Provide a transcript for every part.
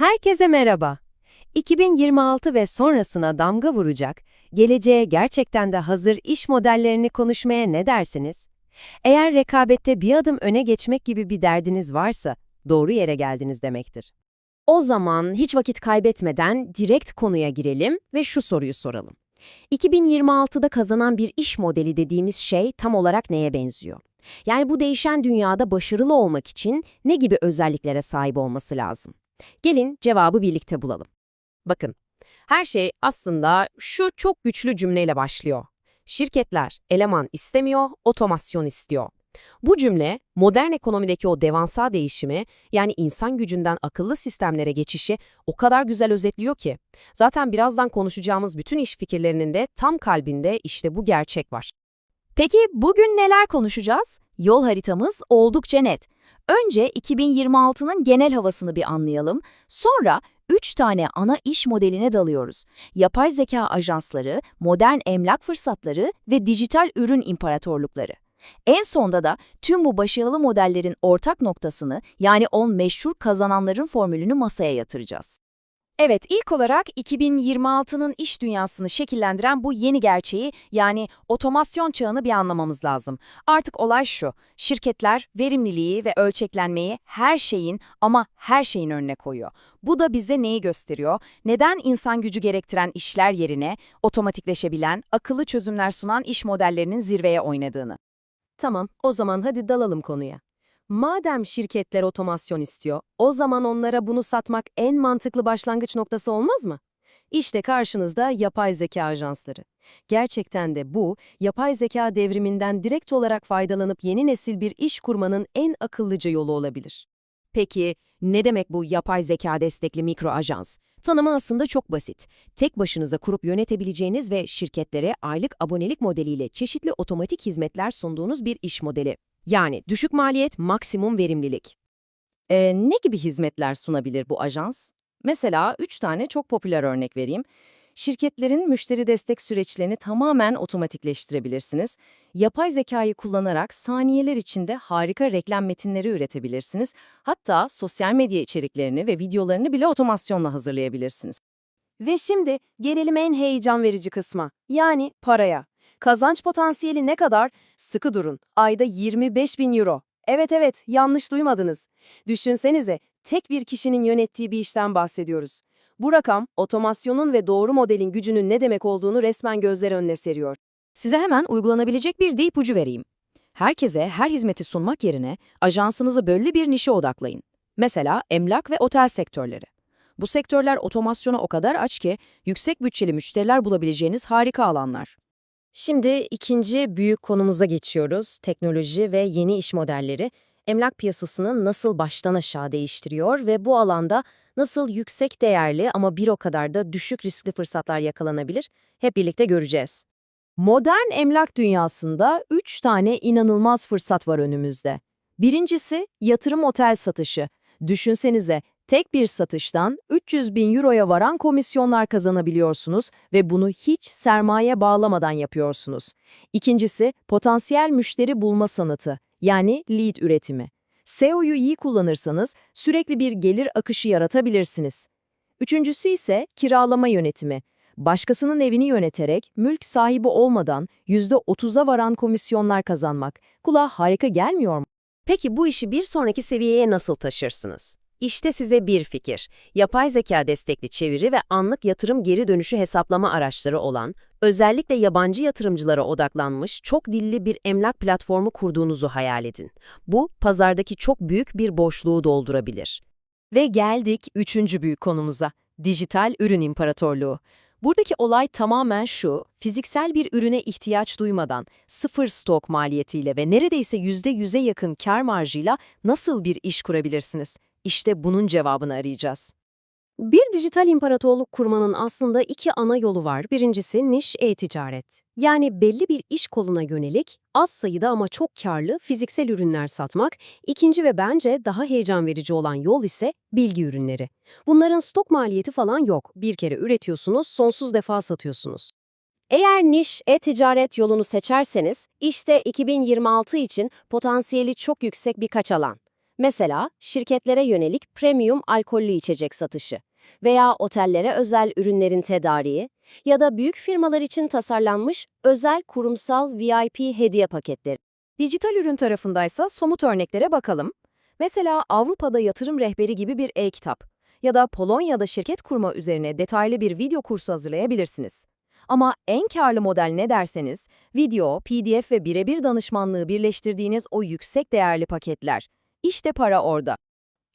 Herkese merhaba. 2026 ve sonrasına damga vuracak, geleceğe gerçekten de hazır iş modellerini konuşmaya ne dersiniz? Eğer rekabette bir adım öne geçmek gibi bir derdiniz varsa, doğru yere geldiniz demektir. O zaman hiç vakit kaybetmeden direkt konuya girelim ve şu soruyu soralım. 2026'da kazanan bir iş modeli dediğimiz şey tam olarak neye benziyor? Yani bu değişen dünyada başarılı olmak için ne gibi özelliklere sahip olması lazım? Gelin cevabı birlikte bulalım. Bakın, her şey aslında şu çok güçlü cümleyle başlıyor. Şirketler eleman istemiyor, otomasyon istiyor. Bu cümle modern ekonomideki o devasa değişimi yani insan gücünden akıllı sistemlere geçişi o kadar güzel özetliyor ki. Zaten birazdan konuşacağımız bütün iş fikirlerinin de tam kalbinde işte bu gerçek var. Peki bugün neler konuşacağız? Yol haritamız oldukça net. Önce 2026'nın genel havasını bir anlayalım. Sonra 3 tane ana iş modeline dalıyoruz. Yapay zeka ajansları, modern emlak fırsatları ve dijital ürün imparatorlukları. En sonda da tüm bu başarılı modellerin ortak noktasını yani on meşhur kazananların formülünü masaya yatıracağız. Evet, ilk olarak 2026'nın iş dünyasını şekillendiren bu yeni gerçeği yani otomasyon çağını bir anlamamız lazım. Artık olay şu, şirketler verimliliği ve ölçeklenmeyi her şeyin ama her şeyin önüne koyuyor. Bu da bize neyi gösteriyor? Neden insan gücü gerektiren işler yerine otomatikleşebilen, akıllı çözümler sunan iş modellerinin zirveye oynadığını. Tamam, o zaman hadi dalalım konuya. Madem şirketler otomasyon istiyor, o zaman onlara bunu satmak en mantıklı başlangıç noktası olmaz mı? İşte karşınızda yapay zeka ajansları. Gerçekten de bu, yapay zeka devriminden direkt olarak faydalanıp yeni nesil bir iş kurmanın en akıllıca yolu olabilir. Peki, ne demek bu yapay zeka destekli mikro ajans? Tanımı aslında çok basit. Tek başınıza kurup yönetebileceğiniz ve şirketlere aylık abonelik modeliyle çeşitli otomatik hizmetler sunduğunuz bir iş modeli. Yani düşük maliyet, maksimum verimlilik. Ee, ne gibi hizmetler sunabilir bu ajans? Mesela 3 tane çok popüler örnek vereyim. Şirketlerin müşteri destek süreçlerini tamamen otomatikleştirebilirsiniz. Yapay zekayı kullanarak saniyeler içinde harika reklam metinleri üretebilirsiniz. Hatta sosyal medya içeriklerini ve videolarını bile otomasyonla hazırlayabilirsiniz. Ve şimdi gelelim en heyecan verici kısma, yani paraya. Kazanç potansiyeli ne kadar? Sıkı durun, ayda 25 bin euro. Evet evet, yanlış duymadınız. Düşünsenize, tek bir kişinin yönettiği bir işten bahsediyoruz. Bu rakam, otomasyonun ve doğru modelin gücünün ne demek olduğunu resmen gözler önüne seriyor. Size hemen uygulanabilecek bir de ipucu vereyim. Herkese her hizmeti sunmak yerine ajansınızı belli bir nişe odaklayın. Mesela emlak ve otel sektörleri. Bu sektörler otomasyona o kadar aç ki yüksek bütçeli müşteriler bulabileceğiniz harika alanlar. Şimdi ikinci büyük konumuza geçiyoruz. Teknoloji ve yeni iş modelleri emlak piyasasını nasıl baştan aşağı değiştiriyor ve bu alanda nasıl yüksek değerli ama bir o kadar da düşük riskli fırsatlar yakalanabilir hep birlikte göreceğiz. Modern emlak dünyasında 3 tane inanılmaz fırsat var önümüzde. Birincisi yatırım otel satışı. Düşünsenize tek bir satıştan 300 bin euroya varan komisyonlar kazanabiliyorsunuz ve bunu hiç sermaye bağlamadan yapıyorsunuz. İkincisi potansiyel müşteri bulma sanatı yani lead üretimi. SEO'yu iyi kullanırsanız sürekli bir gelir akışı yaratabilirsiniz. Üçüncüsü ise kiralama yönetimi. Başkasının evini yöneterek mülk sahibi olmadan %30'a varan komisyonlar kazanmak. Kulağa harika gelmiyor mu? Peki bu işi bir sonraki seviyeye nasıl taşırsınız? İşte size bir fikir. Yapay zeka destekli çeviri ve anlık yatırım geri dönüşü hesaplama araçları olan, özellikle yabancı yatırımcılara odaklanmış çok dilli bir emlak platformu kurduğunuzu hayal edin. Bu, pazardaki çok büyük bir boşluğu doldurabilir. Ve geldik üçüncü büyük konumuza, dijital ürün imparatorluğu. Buradaki olay tamamen şu, fiziksel bir ürüne ihtiyaç duymadan, sıfır stok maliyetiyle ve neredeyse %100'e yakın kar marjıyla nasıl bir iş kurabilirsiniz? İşte bunun cevabını arayacağız. Bir dijital imparatorluk kurmanın aslında iki ana yolu var. Birincisi niş e-ticaret. Yani belli bir iş koluna yönelik, az sayıda ama çok karlı fiziksel ürünler satmak. İkinci ve bence daha heyecan verici olan yol ise bilgi ürünleri. Bunların stok maliyeti falan yok. Bir kere üretiyorsunuz, sonsuz defa satıyorsunuz. Eğer niş e-ticaret yolunu seçerseniz, işte 2026 için potansiyeli çok yüksek birkaç alan. Mesela şirketlere yönelik premium alkollü içecek satışı veya otellere özel ürünlerin tedariği ya da büyük firmalar için tasarlanmış özel kurumsal VIP hediye paketleri. Dijital ürün tarafındaysa somut örneklere bakalım. Mesela Avrupa'da yatırım rehberi gibi bir e-kitap ya da Polonya'da şirket kurma üzerine detaylı bir video kursu hazırlayabilirsiniz. Ama en karlı model ne derseniz, video, PDF ve birebir danışmanlığı birleştirdiğiniz o yüksek değerli paketler. İşte para orada.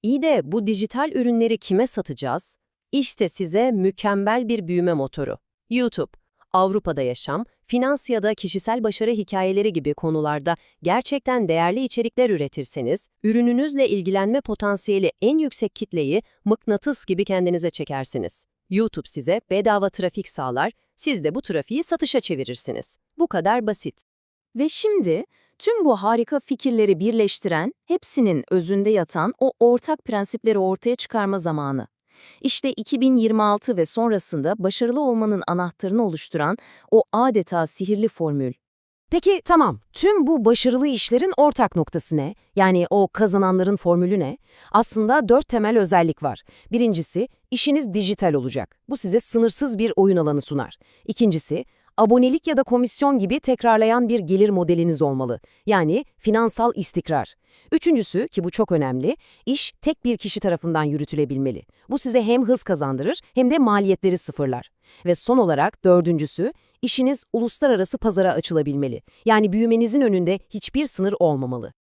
İyi de bu dijital ürünleri kime satacağız? İşte size mükemmel bir büyüme motoru. YouTube. Avrupa'da yaşam, finans ya da kişisel başarı hikayeleri gibi konularda gerçekten değerli içerikler üretirseniz, ürününüzle ilgilenme potansiyeli en yüksek kitleyi mıknatıs gibi kendinize çekersiniz. YouTube size bedava trafik sağlar, siz de bu trafiği satışa çevirirsiniz. Bu kadar basit. Ve şimdi tüm bu harika fikirleri birleştiren, hepsinin özünde yatan o ortak prensipleri ortaya çıkarma zamanı. İşte 2026 ve sonrasında başarılı olmanın anahtarını oluşturan o adeta sihirli formül. Peki tamam, tüm bu başarılı işlerin ortak noktası ne? Yani o kazananların formülü ne? Aslında dört temel özellik var. Birincisi, işiniz dijital olacak. Bu size sınırsız bir oyun alanı sunar. İkincisi, abonelik ya da komisyon gibi tekrarlayan bir gelir modeliniz olmalı. Yani finansal istikrar. Üçüncüsü, ki bu çok önemli, iş tek bir kişi tarafından yürütülebilmeli. Bu size hem hız kazandırır hem de maliyetleri sıfırlar. Ve son olarak dördüncüsü, işiniz uluslararası pazara açılabilmeli. Yani büyümenizin önünde hiçbir sınır olmamalı.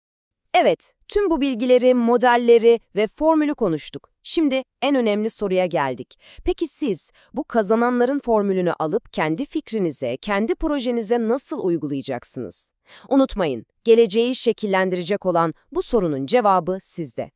Evet, tüm bu bilgileri, modelleri ve formülü konuştuk. Şimdi en önemli soruya geldik. Peki siz bu kazananların formülünü alıp kendi fikrinize, kendi projenize nasıl uygulayacaksınız? Unutmayın, geleceği şekillendirecek olan bu sorunun cevabı sizde.